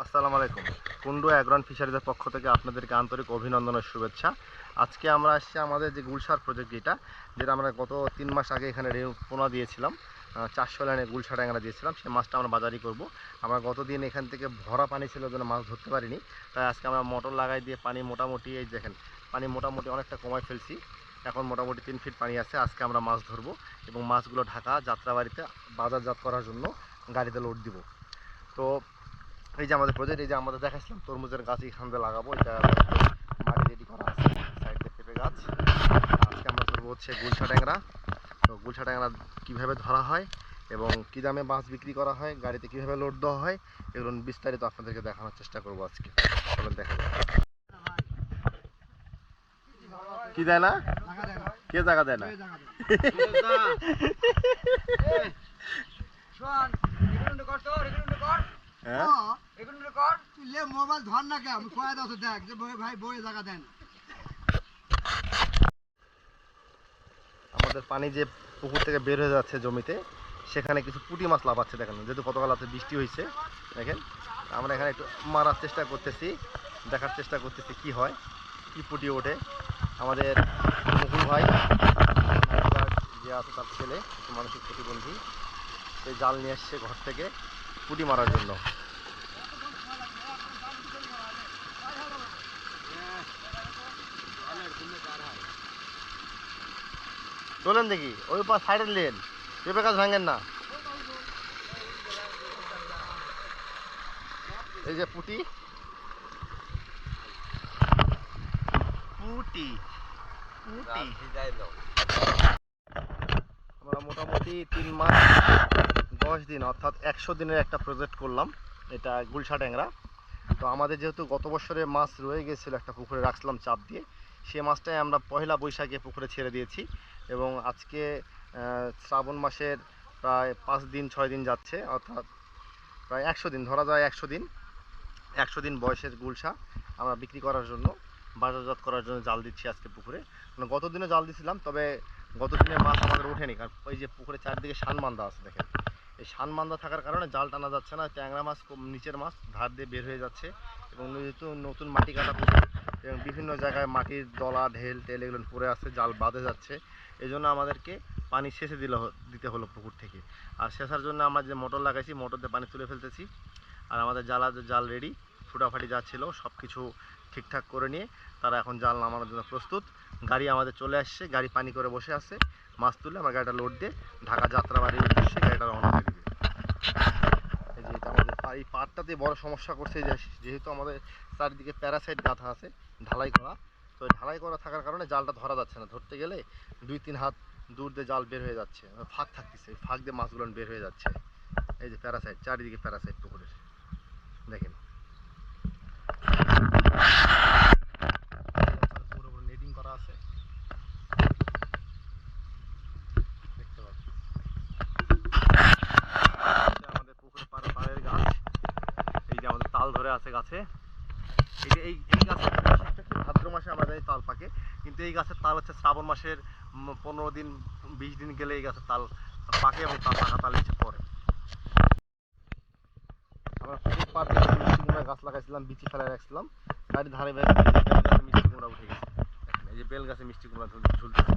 আসসালামু আলাইকুম। কুন্ডু অ্যাগ্রন ফিশারিজের পক্ষ থেকে আপনাদেরকে আন্তরিক অভিনন্দন ও শুভেচ্ছা। আজকে আমরা আসছি আমাদের যে গুলশার প্রজেক্ট যেটা যেটা আমরা গত তিন মাস আগে এখানে পোনা দিয়েছিলাম। চারশো লাইনে গুলশা ট্যাংরা দিয়েছিলাম, সেই মাছটা আমরা বাজারি করব। আমরা গতদিন এখান থেকে ভরা পানি ছিল জন্য মাছ ধরতে পারিনি, তাই আজকে আমরা মোটর লাগাই দিয়ে পানি মোটামুটি, এই দেখেন, পানি মোটামুটি অনেকটা কমায় ফেলছি। এখন মোটামুটি তিন ফিট পানি আছে, আজকে আমরা মাছ ধরবো এবং মাছগুলো ঢাকা যাত্রাবাড়িতে বাজারজাত করার জন্য গাড়িতে লোড দিব। তো এই যে আমাদের প্রজেক্ট এই যে আমাদের দেখাচ্ছিলাম তরমুজের গাছ এখান দিয়ে লাগাবো। এটা মাটি রেডি করা আছে সাইড পেঁপে গাছ। আজকে আমরা ধরবো হচ্ছে গুলশা ট্যাংরা। তো গুলশা ট্যাংরা কীভাবে ধরা হয় এবং কী দামে মাছ বিক্রি করা হয়, গাড়িতে কীভাবে লোড দেওয়া হয়, এগুলো বিস্তারিত আপনাদেরকে দেখানোর চেষ্টা করব আজকে। দেখা যাক। কি দেয় না? কে জায়গা দেয় না? হ্যাঁ? মোবাইল ধর না কে আমি কয়ে দাও তো দেখ যে ভাই বই জায়গা দেন। আমাদের পানি যে পুকুর থেকে বের হয়ে যাচ্ছে জমিতে সেখানে কিছু পুঁটি মাছ লাফাচ্ছে দেখেন যেহেতু গতকাল রাতে বৃষ্টি হয়েছে দেখেন? আমরা এখানে একটু মারার চেষ্টা করতেছি দেখার চেষ্টা করতেছি কি হয় কি পুঁটি ওঠে। আমাদের মুকুল ভাই যে আছে তার ছেলে একটু মানসিক প্রতিবন্ধী সেই জাল নিয়ে এসছে ঘর থেকে। পুঁটি মারার জন্য। চলেন দেখি ওই পা সাইডের লেন পেঁপে গাছ ভাঙেন না। এই যে পুটি। পুটি পুটি। আমরা মোটামুটি তিন মাস দশ দিন, অর্থাৎ একশো দিনের একটা প্রজেক্ট করলাম, এটা গুলশা ট্যাংরা। তো আমাদের যেহেতু গত বছরে মাছ রয়ে গেছিল একটা পুকুরে, রাখছিলাম চাপ দিয়ে, সে মাছটাই আমরা পয়লা বৈশাখে পুকুরে ছেড়ে দিয়েছি এবং আজকে শ্রাবণ মাসের প্রায় পাঁচ দিন, ছয় দিন যাচ্ছে, অর্থাৎ প্রায় একশো দিন, ধরা যায় একশো দিন একশো দিন বয়সের গুলশা আমরা বিক্রি করার জন্য, বাজারজাত করার জন্য জাল দিচ্ছি আজকে পুকুরে। মানে গত দিনে জাল দিছিলাম, তবে গত দিনের মাছ আমাদের ওঠেনি, কারণ ওই যে পুকুরে চারদিকে শানমান্দা আছে, দেখেন। এই শানমান্দা থাকার কারণে জাল টানা যাচ্ছে না, ট্যাংরা মাছ নিচের মাছ, ধার দিয়ে বের হয়ে যাচ্ছে। এবং যেহেতু নতুন মাটি কাটা এবং বিভিন্ন জায়গায় মাটির দলা, ঢেল টেল এগুলো পড়ে আসছে জাল বাঁধে যাচ্ছে। এই জন্য আমাদেরকে পানি সেচে দিলে, দিতে হলো পুকুর থেকে। আর সেচার জন্য আমরা যে মোটর লাগাইছি, মোটর দিয়ে পানি তুলে ফেলতেছি। আর আমাদের জালা জাল রেডি ফুটাফাটি যা ছিল সব কিছু ঠিকঠাক করে নিয়ে তারা এখন জাল নামানোর জন্য প্রস্তুত। গাড়ি আমাদের চলে আসছে, গাড়ি পানি করে বসে আছে। মাছ তুলে আমার গাড়িটা লোড দিয়ে ঢাকা যাত্রাবাড়ির উদ্দেশ্যে গাড়িটা রওনা করে দিবে এই যে এটা আমাদের পা- এই পাটটাতে বড় সমস্যা করছে যে যেহেতু আমাদের চারিদিকে প্যারাসাইড গাঁথা আছে, ঢালাই করা। তো ঢালাই করা থাকার কারণে জালটা ধরা যাচ্ছে না। ধরতে গেলে দুই তিন হাত দূর দিয়ে জাল বের হয়ে যাচ্ছে। ফাঁক থাকতেছে। ফাঁক দিয়ে মাছগুলো বের হয়ে যাচ্ছে। এই যে প্যারাসাইড চারিদিকে প্যারাসাইড পুকুরের। দেখেন পুরো পুরো নেটিং করা আছে দেখতে পাচ্ছি এটা আমাদের পুকুরের পাড়ে পাড়ের গাছ এই যে আমাদের তাল ধরে আছে গাছে এই যে এই এই গাছের বৈশিষ্ট্য কি ভাদ্র মাসে আমরা জানি তাল পাকে কিন্তু এই গাছের তাল হচ্ছে, শ্রাবণ মাসের পনেরো দিন, বিশ দিন গেলে এই গাছের তাল পাকে এবং তাল পাকা তাল এসে পড়ে। আমরা পুকুর পাড় মিষ্টি কুমড়া গাছ লাগাইছিলাম, বিচি ফেলে রাখছিলাম। গাড়ি ধারে বেল গাছে মিষ্টি কুমড়া উঠে গেছে। এই যে বেল গাছে মিষ্টি কুমড়া ঝুল ঝুলতেছে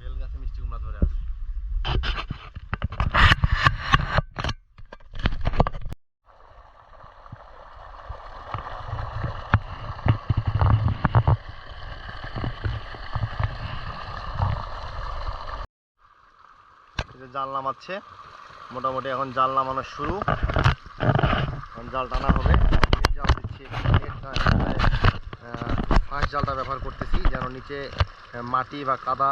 বেল গাছে মিষ্টি কুমড়া ধরে আছে এই যে জাল নামাচ্ছে। মোটামুটি এখন জাল নামানো শুরু। এখন জাল টানা হবে। জাল দিচ্ছি ফাঁস জালটা ব্যবহার করতেছি যেন নিচে মাটি বা কাদা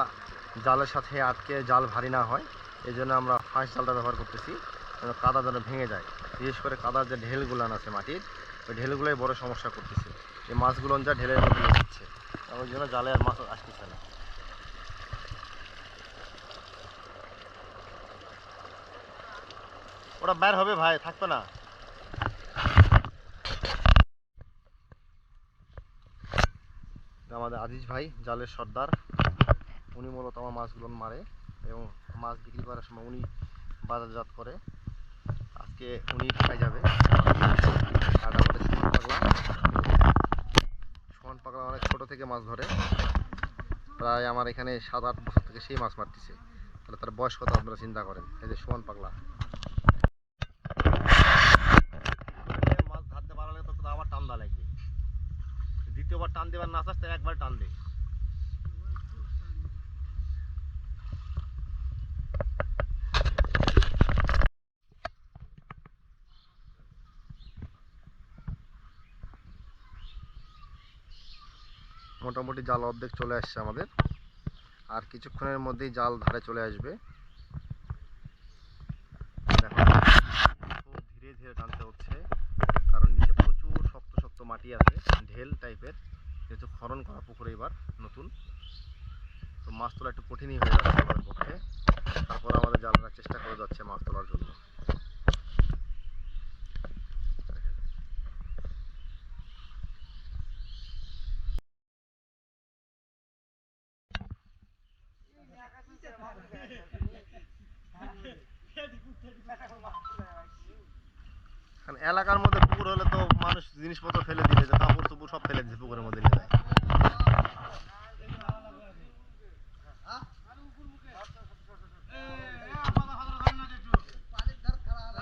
জালের সাথে আটকে জাল ভারী না হয়। এই জন্য আমরা ফাঁস জালটা ব্যবহার করতেছি কাদা যেন ভেঙে যায়। বিশেষ করে কাদার যে ঢেলগুলান আছে মাটির, ওই ঢেলগুলোই বড় সমস্যা করতেছে। এই মাছগুলো যা ঢেলের মধ্যে যাচ্ছে ওই জন্য জালে আর মাছ আসতেছে না। ওটা বের হবে ভাই, থাকবে না। আমাদের আজিজ ভাই, জালের সর্দার। উনি মূলত আমার মাছগুলো মারে এবং মাছ বিক্রি করার সময় উনি বাজারজাত করে। আজকে উনি ঠেকাই যাবে? আর আমাদের পাগলা। পাগলা অনেক ছোট থেকে মাছ ধরে। প্রায় আমার এখানে সাত আট বছর থেকে সেই মাছ মারতেছে। তাহলে তার বয়স কত আপনারা চিন্তা করেন? এই যে সুমন পাগলা মাছ ধরতে পারলে তো তো আবার টান দা লাগবে দ্বিতীয়বার টান দেবার না চাস একবার টান দে। মোটামুটি জাল অর্ধেক চলে আসছে আমাদের। আর কিছুক্ষণের মধ্যেই জাল ধারে চলে আসবে। ধীরে ধীরে টানতে হচ্ছে। কারণ নিচে প্রচুর শক্ত শক্ত মাটি আছে, ঢেল টাইপের যেহেতু খনন করা পুকুরে এবার নতুন, তো মাছ তোলা একটু কঠিনই হয়ে যাচ্ছে আমাদের পক্ষে। তারপর আমাদের জালরা চেষ্টা করে যাচ্ছে মাছ তোলার জন্য। কারণ এলাকার মধ্যে পুকুর হলে তো মানুষ জিনিসপত্র ফেলে যে কাপড় চুপুর সব ফেলে দিচ্ছে পুকুরের মধ্যে নিয়ে যায় পানির ধার খারাপ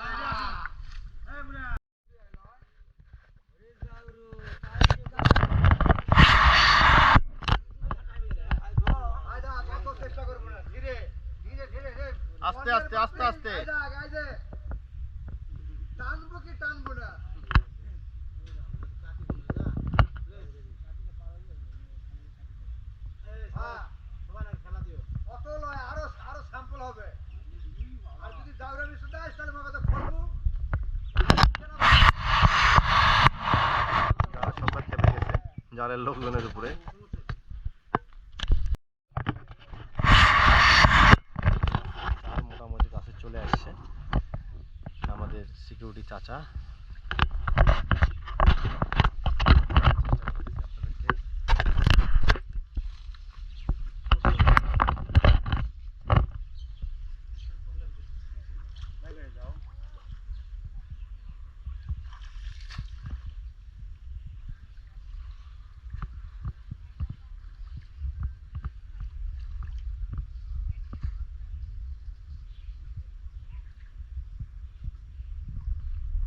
চেষ্টা করব না ধীরে ধীরে ধীরে ধীরে আস্তে আস্তে আস্তে আস্তে টানবো কি টানবো না হ্যাঁ। অত লয়, আরও আরও স্যাম্পল হবে আর যদি দাউরানি শুধু আসে তাহলে আমাকে তো করব যারা সবাই খেপে গেছে জালের লোকজনের উপরে। মোটামুটি কাছে চলে আসছে আমাদের সিকিউরিটি চাচা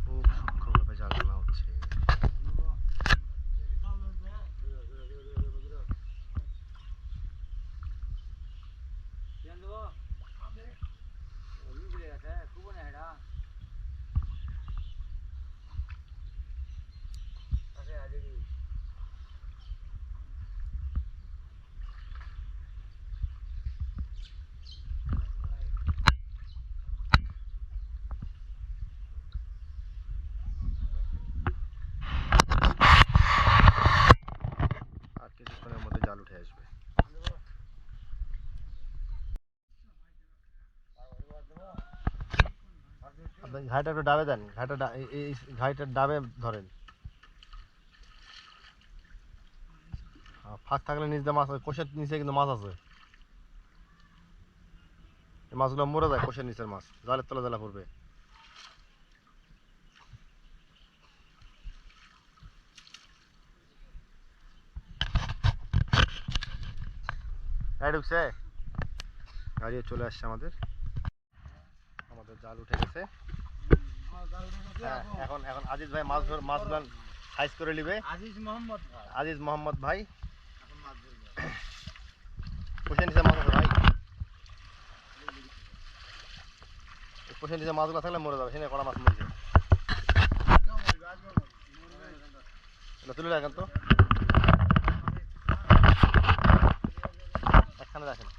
খুব সূক্ষ্মভাবে জাল টানা হচ্ছে আর কিছুক্ষণের মধ্যে জাল উঠে আসবে। ঘাইটা ডাবে দেন, ঘাইটা এই- ঘাইটার ডাবে ধরেন। ফাঁক থাকলে নিচে মাছ আছে, কোষের নিচে কিন্তু মাছ আছে। মাছগুলো মরে যায় কোষের নিচের মাছ, জালের তলা জ্বালা পড়বে। গাড়ি ঢুকছে? গাড়িও চলে আসছে আমাদের। আমাদের জাল উঠে গেছে। হ্যাঁ এখন এখন আজিজ ভাই মাছ ধর মাছগুলো সাইজ করে নিবে। আজিজ মোহাম্মদ ভাই। আজিজ মোহাম্মদ ভাই। মাছ নিচে মাছ ভাই। কোষের নিচে মাছগুলো থাকলে মরে যাবে। সেখানে কড়া মাছ মরেছে। তুলে রাখেন তো। verdad.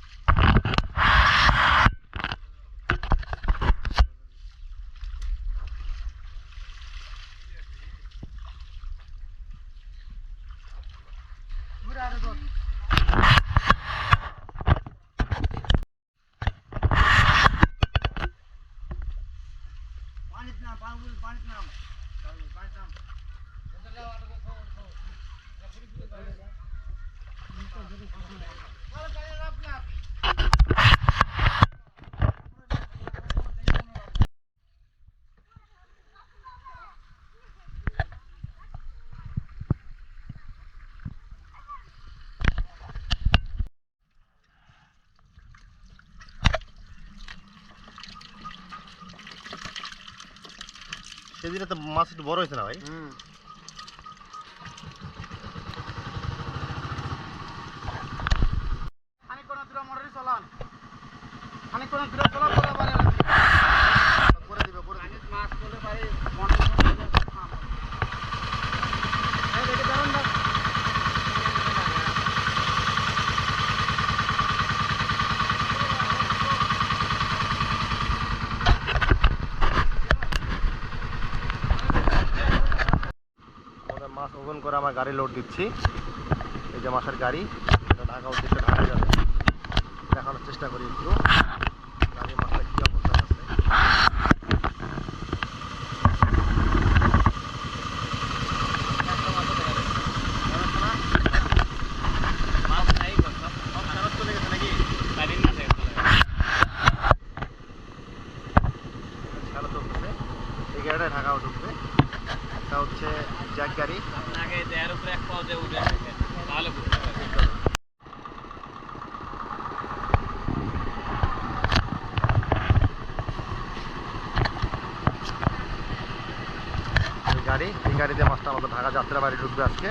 সেদিনে তো মাছ একটু বড় হয়েছে না ভাই? গাড়ি লোড দিচ্ছি। এই যে মাছের গাড়ি ঢাকা উদ্দেশ্যে ঢাকা যাবে। দেখানোর চেষ্টা করি একটু গাড়ি মাছটা কী অবস্থা আছে মাছ নাই কথা সব ফেরত চলে গেছে নাকি তারিন না থাকে খেলা চলতেছে এই গাড়িটা ঢাকাও ঢুকবে এটা হচ্ছে জ্যাক গাড়ি আগে উপরে এক উঠে গাড়ি এই গাড়িতে মাছটা আমাদের ঢাকা যাত্রা বাড়ি ঢুকবে আজকে।